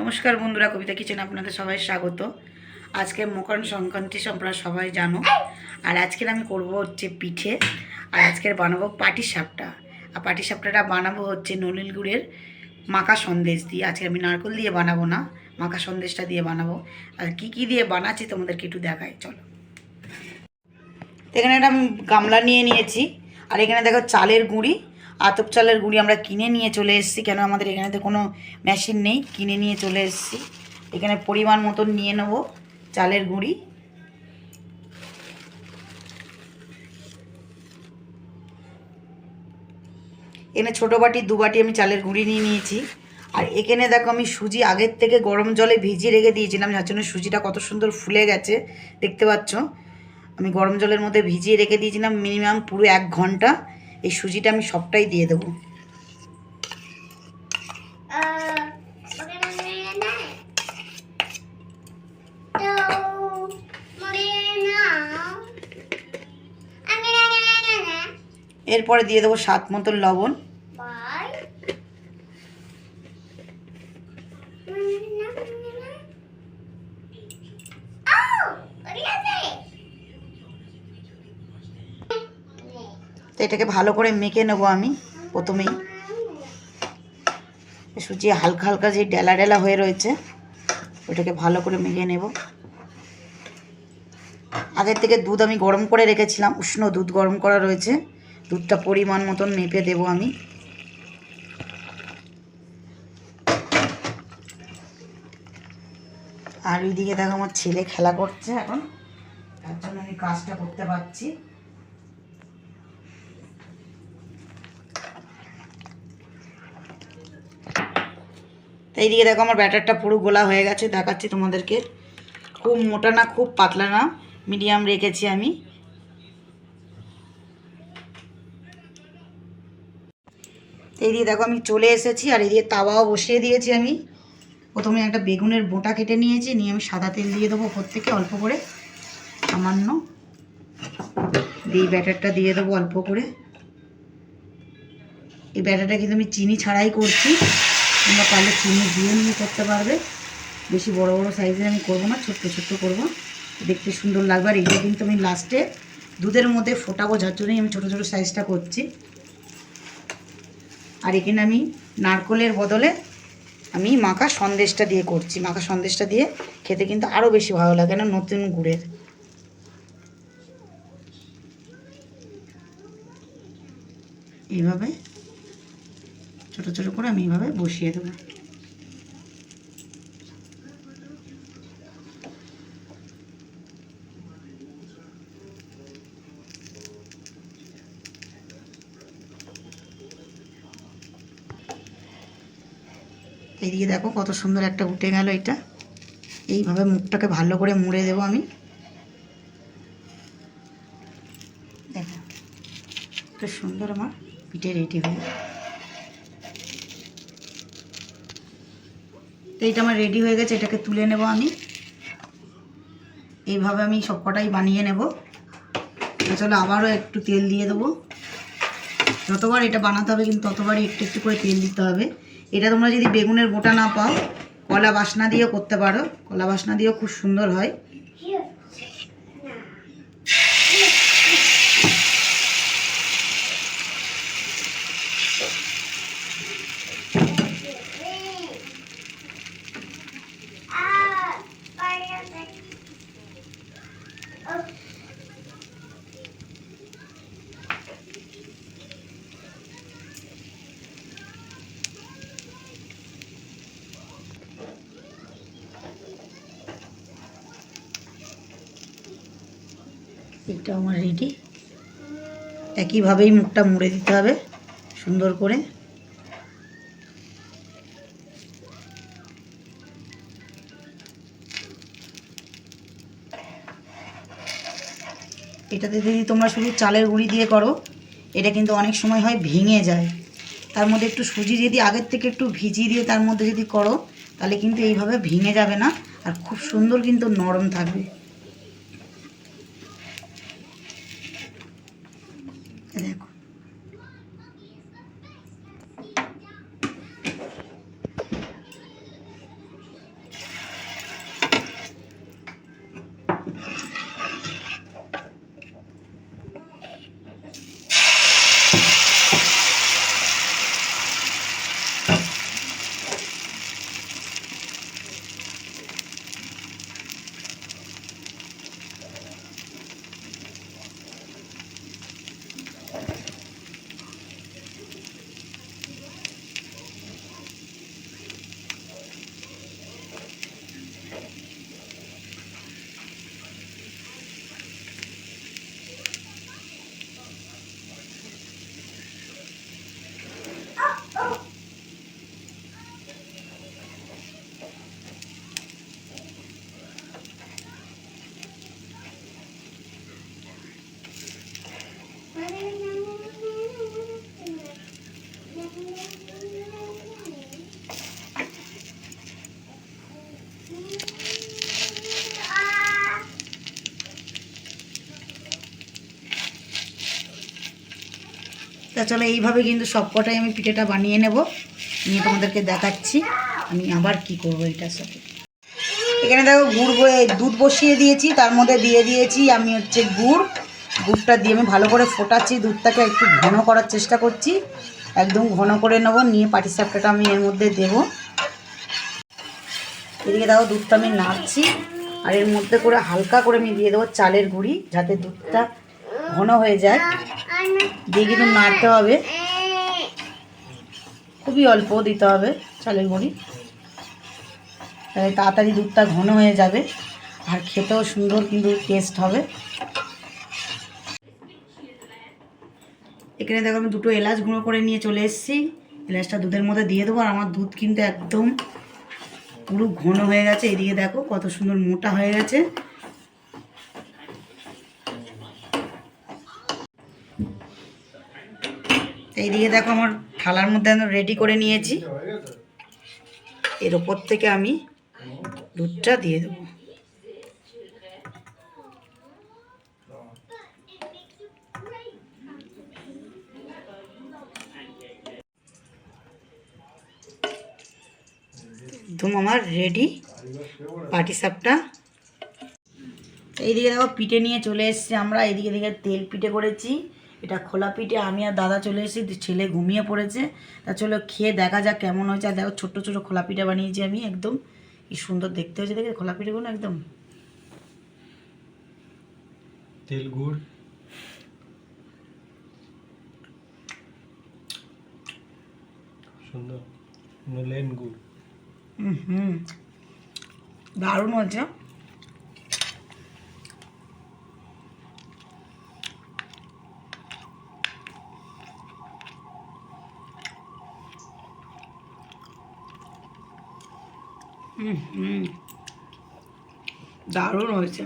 নমস্কার বন্ধুরা, কবিতা কিচেন আপনাদের সবাই স্বাগত। আজকে মকর সংক্রান্তি সম্পর্কে সবাই জানো। আর আজকের আমি করব হচ্ছে পিঠে, আর আজকের বানাবো পাটি সাপটা আর পাটি সাপটাটা বানাবো হচ্ছে নলিল গুড়ের মাখা সন্দেশ দিয়ে। আজকে আমি নারকেল দিয়ে বানাবো না, মাখা সন্দেশটা দিয়ে বানাবো। আর কি কি দিয়ে বানাচ্ছি তোমাদেরকে একটু দেখাই, চলো। এখানে একটা আমি গামলা নিয়ে নিয়েছি। আর এখানে দেখো চালের গুঁড়ি আতপ চালের গুঁড়ি আমরা কিনে নিয়ে চলে এসেছি। কেন আমাদের এখানেতে কোনো মেশিন নেই, কিনে নিয়ে চলে এসেছি। এখানে পরিমাণ মতন নিয়ে নেব চালের গুঁড়ি। এখানে ছোটো বাটি, দু বাটি আমি চালের গুঁড়ি নিয়ে নিয়েছি। আর এখানে দেখো আমি সুজি আগের থেকে গরম জলে ভিজিয়ে রেখে দিয়েছিলাম, যার জন্য সুজিটা কত সুন্দর ফুলে গেছে, দেখতে পাচ্ছ। আমি গরম জলের মধ্যে ভিজিয়ে রেখে দিয়েছিলাম, মিনিমাম পুরো এক ঘণ্টা। এই সুজিটা আমি সবটাই দিয়ে দেবো। এরপরে দিয়ে দেবো স্বাদ মতন লবণ। এটাকে ভালো করে মেখে নেব আমি প্রথমেই। সুজি হালকা হালকা যে ডেলা ডেলা হয়ে রয়েছে, ওটাকে ভালো করে মেখে নেব। আগের থেকে দুধ আমি গরম করে রেখেছিলাম, উষ্ণ দুধ গরম করা রয়েছে, দুধটা পরিমাণ মতন মেপে দেব আমি। আর ওইদিকে দেখো আমার ছেলে খেলা করছে এখন, তার জন্য আমি কাজটা করতে পারছি। তো এইদিকে দেখো আমার ব্যাটারটা পুরো গোলা হয়ে গেছে, দেখাচ্ছি তোমাদেরকে। খুব মোটা না, খুব পাতলা না মিডিয়াম রেখেছি আমি। এই এইদিকে দেখো আমি চলে এসেছি, আর এদিকে তাওয়াও বসিয়ে দিয়েছি আমি। প্রথমে একটা বেগুনের বোটা কেটে নিয়েছি, নিয়ে আমি সাদা তেল দিয়ে দেবো ওপর থেকে, অল্প করে, সামান্য। দিয়ে ব্যাটারটা দিয়ে দেবো অল্প করে। এই ব্যাটারটা কিন্তু আমি চিনি ছাড়াই করছি। তোমরা পারলে চিনি দিয়ে নিয়ে করতে পারবে। বেশি বড় বড় সাইজের আমি করব না, ছোট্ট ছোট্ট করব। দেখতে সুন্দর লাগবে। আর এগুলো কিন্তু আমি লাস্টে দুধের মধ্যে ফোটাবো, যার জন্যই আমি ছোটো ছোটো সাইজটা করছি। আর এখানে আমি নারকলের বদলে আমি মাখা সন্দেশটা দিয়ে করছি। মাখা সন্দেশটা দিয়ে খেতে কিন্তু আরও বেশি ভালো লাগে না নতুন গুড়ের। এইভাবে ছোট ছোট করে আমি এইভাবে বসিয়ে দেবো। এইদিকে দেখো কত সুন্দর একটা উঠে গেল এটা। এইভাবে মুখটাকে ভালো করে মুড়ে দেবো আমি। দেখো কত সুন্দর আমার পিঠে রেডি হয়ে এইটা আমার রেডি হয়ে গেছে, এটাকে তুলে নেব আমি। এইভাবে আমি সবকটাই বানিয়ে নেব। আসলে আবারও একটু তেল দিয়ে দেবো। যতবার এটা বানাতে হবে কিন্তু ততবারই একটু একটু করে তেল দিতে হবে। এটা তোমরা যদি বেগুনের গোটা না পাও, কলা বাসনা দিয়েও করতে পারো। কলা বাসনা দিয়েও খুব সুন্দর হয়। এটা আমার রেডি একইভাবেই মুখটা মুড়ে দিতে হবে, সুন্দর করে। এটাতে যদি তোমরা শুধু চালের গুঁড়ি দিয়ে করো, এটা কিন্তু অনেক সময় হয় ভেঙে যায়। তার মধ্যে একটু সুজি যদি আগের থেকে একটু ভিজিয়ে দিয়ে তার মধ্যে যদি করো, তাহলে কিন্তু এইভাবে ভেঙে যাবে না, আর খুব সুন্দর কিন্তু নরম থাকবে। তাছাড়া এইভাবে কিন্তু সবকটাই আমি পিঠেটা বানিয়ে নেব। নিয়ে তোমাদেরকে দেখাচ্ছি। আমি আবার কি করব এটার সাথে। এখানে দেখো, গুড় দুধ বসিয়ে দিয়েছি, তার মধ্যে দিয়ে দিয়েছি আমি হচ্ছে গুড়। গুড়টা দিয়ে আমি ভালো করে ফোটাচ্ছি, দুধটাকে একটু ঘন করার চেষ্টা করছি। একদম ঘন করে নেব, নিয়ে পাটিসাপটাটা আমি এর মধ্যে দেবো। এদিকে দেখো দুধটা আমি নাড়ছি, আর এর মধ্যে করে হালকা করে আমি দিয়ে দেবো চালের গুঁড়ি, যাতে দুধটা ঘন হয়ে যায়। দিয়ে কিন্তু নাড়তে হবে। খুবই অল্প দিতে হবে চালের গুঁড়ি। তাড়াতাড়ি দুধটা ঘন হয়ে যাবে, আর খেতেও সুন্দর কিন্তু টেস্ট হবে। এখানে দেখো আমি দুটো এলাচ গুঁড়ো করে নিয়ে চলে এসেছি। এলাচটা দুধের মধ্যে দিয়ে দেবো আর আমার দুধ কিন্তু একদম পুরো ঘন হয়ে গেছে। এদিকে দেখো কত সুন্দর মোটা হয়ে গেছে। এইদিকে দেখো আমার থালার মধ্যে আমি রেডি করে নিয়েছি। এর ওপর থেকে আমি দুধটা দিয়ে দেবো। একদম আমার রেডি পাটি সাপটা। এইদিকে দেখো পিঠে নিয়ে চলে এসেছি আমরা। এইদিকে দিকে তেল পিঠে করেছি। এটা খোলা পিঠে। আমি আর দাদা চলে এসেছি। ছেলে ঘুমিয়ে পড়েছে। তা চলো খেয়ে দেখা যাক কেমন হয়েছে। আর দেখো ছোট্ট ছোটো খোলা পিঠে বানিয়েছি আমি একদম। কি সুন্দর দেখতে হয়েছে দেখে খোলা পিঠেগুলো একদম। তেল, গুড়। সুন্দর। গুড়। হুম দারুণ হয়েছে হুম হুম দারুণ হয়েছে